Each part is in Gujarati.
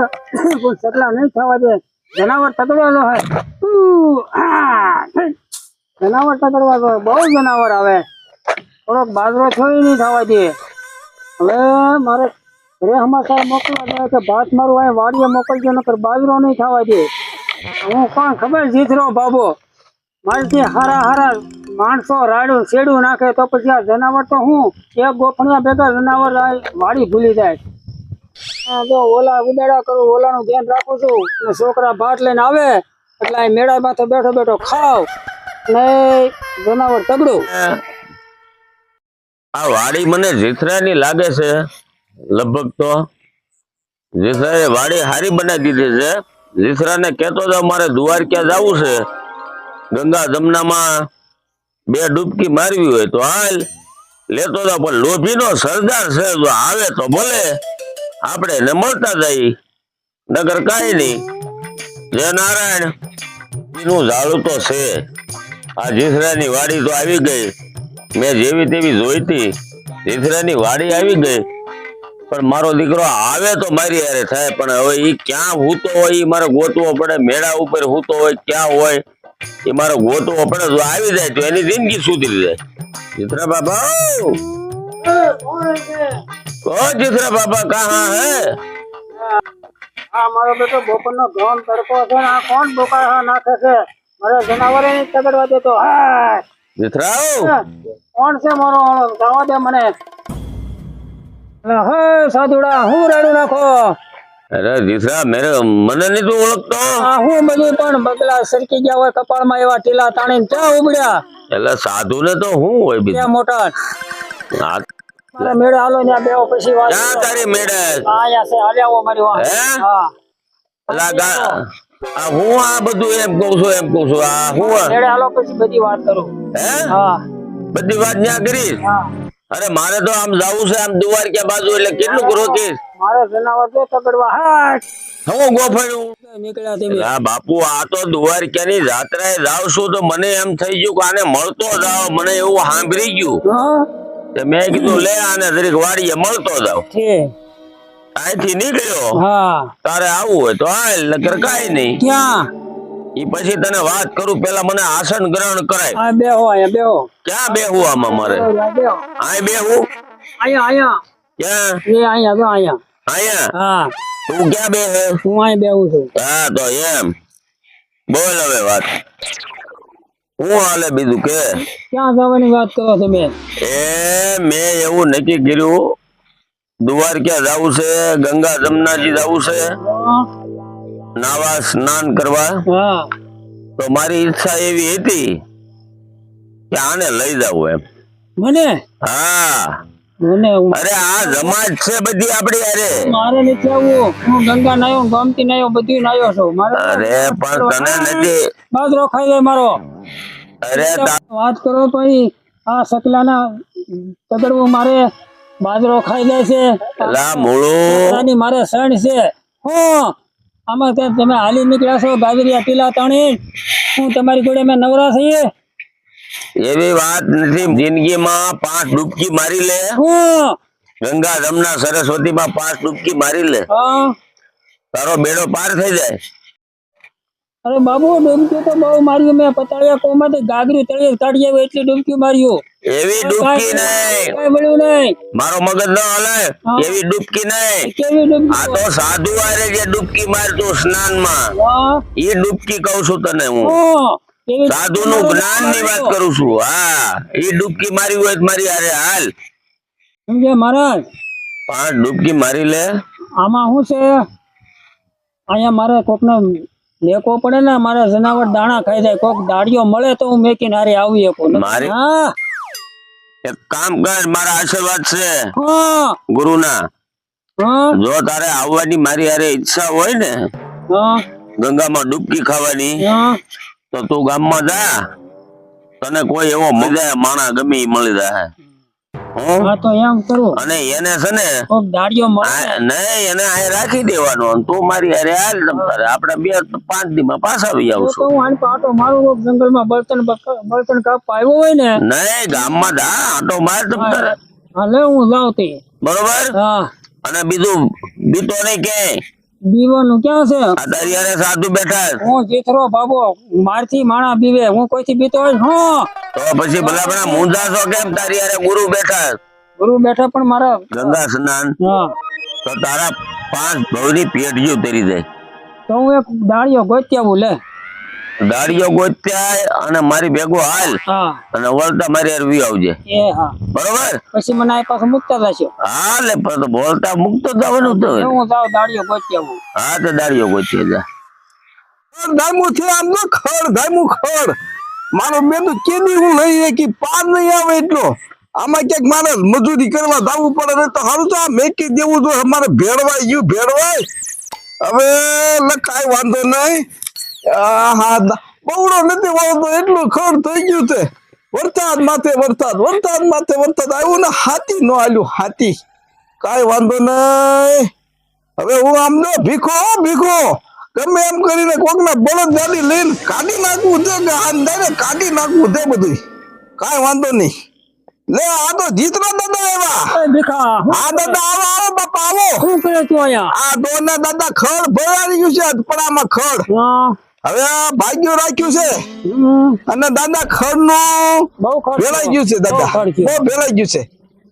નહીં થવા દે જનાવર તકડેલો હોય જનાવર તકડવા તો બહુ જનાવર આવે થોડોક બાજરો થયો નહીં થવા દે હવે મારે ઘરે સમાચાર મોકલવા દે કે ભાત મારું અહીં વાડીએ મોકલજો નકર બાજરો નહીં થવા દે હું કોણ ખબર જીતરો બાબો મારથી હારા હારા માણસો રાડું શેડું નાખે તો પછી આ જનાવર તો હું? એક ગોફણિયા ભેગા જનાવર વાડી ભૂલી જાય. જો, ઓલા ઉડાડા કરું, ઓલાનું ધ્યાન રાખું છું. છોકરા ભાટ લઈને આવે, એટલે અહીં મેળા માથે બેઠો બેઠો ખાવ ને જનાવર તગડું. આ વાડી મને જીથરાની લાગે છે, લગભગ તો. જીથરાએ વાડી હારી બનાવી દીધી છે. જીથરાને કહેતો હતો મારે દ્વારકા જવું છે? ગંગા જમનામાં બે ડૂબકી મારવી હોય તો હાલ. લેતો હતો પણ લોભીનો સરદાર છે, જો આવે તો ભલે. આપણે એને મળતા જઈ નગર કાંઈ નહીં. જય નારાયણ. એનું ઝાડું તો છે. આ જીસરાની વાડી તો આવી ગઈ. મેં જેવી તેવી જોઈતી. જીસરાની વાડી આવી ગઈ. પણ મારો દીકરો આવે તો મારી હારે થાય, પણ હવે એ ક્યાં હૂતો હોય એ મારે ગોતવો પડે. મેળા ઉપર હૂતો હોય, ક્યાં હોય એ મારે ગોતવો પડે. જો આવી જાય તો એની જિંદગી સુધરી જાય. જીતરા બાબા ઓ જીતરા બાબા કહા હે આ મારો બેટો બપોરનો ઘઉં તડકો છે ને આ કોણ બોકા નાખે છે? મારે જનાવરે નહીં તગડવા દેતો હા જીતરા કોણ છે મારો જવા દે મને. હે સાધુડા હું રાડું નાખો? અરે જીથરા મેરે મને નહીં તું ઓળખતો? આ હું બધું પણ બગલા સરકી ગયા હોય કપાળમાં એવા ટીલા તાણીને ક્યાં ઉબડ્યા એટલે સાધુ ને તો હું હોય બીજા. મોટા. મેળે હાલો ને બેહો પછી વાત ક્યાં. તારી મેળે? યા છે હાલ્યા આવો મારી વાંહે. હા? લાગા આ હું આ બધું એમ કહું છું એમ કહું છું આ હું? મેળે હાલો પછી બધી વાત કરું. હે? હા. બધી વાત ન્યા કરી? હા. અરે મારે તો આમ જાવું છે આમ દ્વારકા બાજુ એટલે કેટલું રોકીશ? મારે જનાવર તો પકડવા હાટ હું. ગોફણું નીકળ્યા તમે. બાપુ આ તો દ્વારકાની જાત્રાએ જાવ છું તો મને એમ થઈ ગયું કે આને મળતો જાવ મને એવું સાંભળી ગયું. હા. તે મેં કીધું લે આને જરીક વાડીએ મળતો જાવ અહીંથી નીકળ્યો. હા. તારે આવવું હોય તો હાલ નકર કાંઈ નહીં. ક્યાં? ઈ પછી તને વાત કરું પેલા મને આસન ગ્રહણ કરાય. આ બેહો અહીંયા બેહો ક્યાં બેહું આમાં મારે? અહીંયા આય બેહું અહીંયા અહીંયા. ક્યાં? એ અહીંયા તો અહીંયા. અહીંયા? હા. તું ક્યાં બેહે હું અહીં બેહું છું. હા તો એમ. બોલ હવે વાત. હું હાલે બીજું કે? ક્યાં જવાની વાત કરો તમે એ મેં એવું નક્કી કર્યું દ્વારકા જવું છે? ગંગા જમનાજી જવું છે? નાવા સ્નાન કરવા? તો મારી ઈચ્છા એવી હતી કે આને લઈ જવું એમ. મને? હા. મને અરે આ જમાજ છે બધી આપડી અરે મારે નથી આવવું હું ગંગા નાયો ગમતી નાયો બધું નાયો છું. મારે અરે પણ તને નથી. બાદરો ખાઈ જાય મારો. વાત કરો ભાઈ આ સકલાના તગડવું મારે બાજરો ખાઈ લે છે. મારે સણ છે. હું આમાં તે તમે હાલી નીકળ્યા છો ગાજરિયા ટીલા તાણી. હું તમારી જોડે મેં નવરા થઈએ એવી વાત નથી જિંદગીમાં પાંચ ડૂબકી મારી લે. હું. ગંગા જમના સરસ્વતી માં પાંચ ડૂબકી મારી લે. તારો બેડો પાર થઈ જાય. અરે બાબુ ડૂબકી તો બહુ માર્યું. મેં પતાળિયા કોમાંથી? ગાગરી તળિયે કાઢી આવ્યો એટલી ડૂબકી માર્યું. એવી ડૂબકી નહીં. કઈ મળ્યું નહીં. મારો મગજ ન હલે. એવી ડૂબકી નહીં. કેવી આ તો સાધુ આરે જે ડૂબકી મારતું સ્નાનમાં. એ ડૂબકી કહું છું તને હું. સાધુ નું જ્ઞાનની વાત કરું છું. હા. એ ડૂબકી મારી હોય મારી હારે હાલ. સમજે મહારાજ? પાંચ ડૂબકી મારી લે. આમાં શું છે? અહીંયા મારે કોકને લેકો પડે ને મારા જનાવર દાણા ખાઈ જાય. કોક દાડીઓ મળે તો હું મેકીને હારે આવી શકું મારે હા. એક કામ કર મારા આશીર્વાદ છે. હા. ગુરુના. હા. જો તારે આવવાની મારી હારે ઈચ્છા હોય ને હા. ગંગામાં ડૂબકી ખાવાની હા. તો તું ગામમાં જા. તને કોઈ એવો મજા માણા ગમે મળી જાય. હો? તો એમ કરું. અને એને છે ને કોક દાડીઓ મળે નહીં એને આ રાખી દેવાનો. અને તું મારી હારે હાલ તમ આપણે બે પાંચ દી માં પાછા આવી તો તો આવશું હું આની પાટો મારું કોક જંગલમાં બળતણ બળતણ કાપ આવ્યો હોય ને. નહીં ગામમાં દા આટો માર તમારે તારે. હા લે હું લાવતી બરોબર? હા. અને બીજું બીતો નહીં ક્યાંય બીવાનું ક્યાં છે? આ સાધુ બેઠા હું જીતરો બાબો મારથી માણા બીવે હું કોઈથી બીતો હોય? હું! તો પછી ભલા ભલા છો કેમ તારી ગુરુ બેઠા ગુરુ બેઠા પણ મારા ગંગા સ્નાન. હા. તો તારા પાંચ ભવની પેઢીઓ તરી જાય તો હું એક દાળિયો ગોતી આવું લે દાડીઓ ગોત્યા અને મારી ભેગો હાલ. અને વળતા મારી અરવી આવજે. બરોબર? પછી મને આ પાછું મુકતા જશો હા લે પણ બોલતા મુકતો જવાનું તો હું જાવ દાળિયો ગોત્યા આવું હા તો દાડીઓ ગોત્યા જા. ધામું છે આમ તો ખડ ધામું ખડ. મારો બેન તો કેદી હું લઈ કે પાર નહીં આવે એટલો. આમાં ક્યાંક મારે મજૂરી કરવા જવું પડે ને તો સારું તો આ મેકી દેવું તો અમારે ભેળવાય ગયું ભેળવાય હવે લખાય વાંધો નહીં. હા દા- નથી વાળતો એટલું ખડ થઈ ગયું છે. વરસાદ માથે વરસાદ વરસાદ માથે વરસાદ. આવ્યું ને હાથી નો આલ્યું હાથી. કાંઈ વાંધો નહીં. હવે હું આમ ભીખો ભીખો. ગમે એમ કરીને કોકના બળદ ગાડી લઈને કાઢી નાખવું છે કે દાડે કાઢી નાખવું છે બધું કાંઈ વાંધો નહીં. લે આ તો જીતના દાદા આવ્યા. ભીખા. આ દાદા આવો આવો બાપા આવો. શું કરે તું અહીંયા? આ દોના દાદા ખડ ભરાઈ ગયું છે પડામાં ખડ. હા હવે ભાગ્યું રાખ્યું છે. અને દાદા ખડનું ભેળાઈ ગયું છે દાદા. બહુ ભેળાઈ ગયું છે.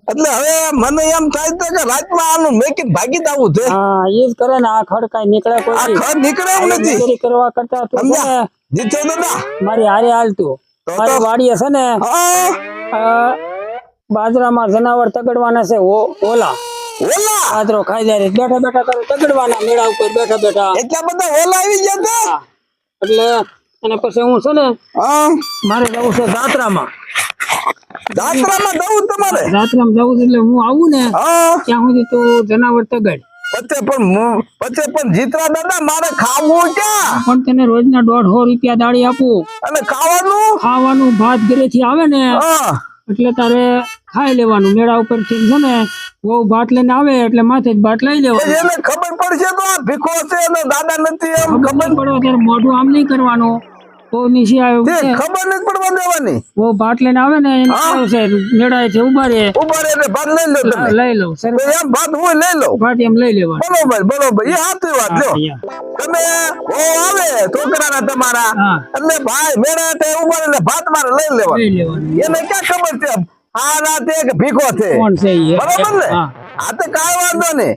એટલે હવે મને એમ થાય છે કે રાતમાં આનું મેકિંગ ભાગી દાવું છે. હા એ જ કરે ને આ ખડ કાંઈ નીકળે આ ખડ નીકળે એમ નથી. કરવા કરતા તું જીતો દાદા. મારી હારે હાલતું મારી વાડીએ છે ને બાજરામાં જનાવર તગડવાના છે ઓલા. ઓલા? બાજરો ખાઈ જાય બેઠા બેઠા તગડવાના મેળા ઉપર બેઠા બેઠા. એટલા બધા ઓલા આવી ગયા. એટલે અને પછી હું છે ને મારે જવું છે દાતરામાં. દઉં તમારે? જાત્રામાં જવું છે એટલે હું આવું ને ત્યાં સુધી તું જનાવર તગડ. પછી પણ મુ- પણ જીતરા દાદા મારે ખાવું ક્યાં? પણ તને રોજના દોઢસો રૂપિયા દાળી આપું. અને ખાવાનું? ખાવાનું ભાત ઘરેથી આવે ને એટલે તારે ખાઈ લેવાનું. મેળા ઉપર છે ને બહુ ભાત લઈને આવે એટલે માથે જ ભાત લઈ પછી એને ખબર પડશે તો આ ભીખો છે અને દાદા નથી એમ ખબર ખબર ત્યારે મોઢું આમ નહીં કરવાનું. બહુ નીચે આવ્યું ખબર નથી પડવા દેવાની. બહુ ભાત લઈને આવે ને એને છે મેળા છે ઊભા રે ઊભા ભાત લઈ લો તમે. લઈ એમ ભાત હું લઈ લઉં. ભાત એમ લઈ લેવા બરોબર બરોબર. એ વાત લ્યો. તમે ઓ આવે છોકરાના તમારા. એટલે ભાઈ મેળા ઊભા રહે ભાત મારે લઈ લેવા એને ક્યાં ખબર છે? આ રાતે એક ભીખો છે. બરોબર ને? આ તો કાંઈ વાંધો નહીં.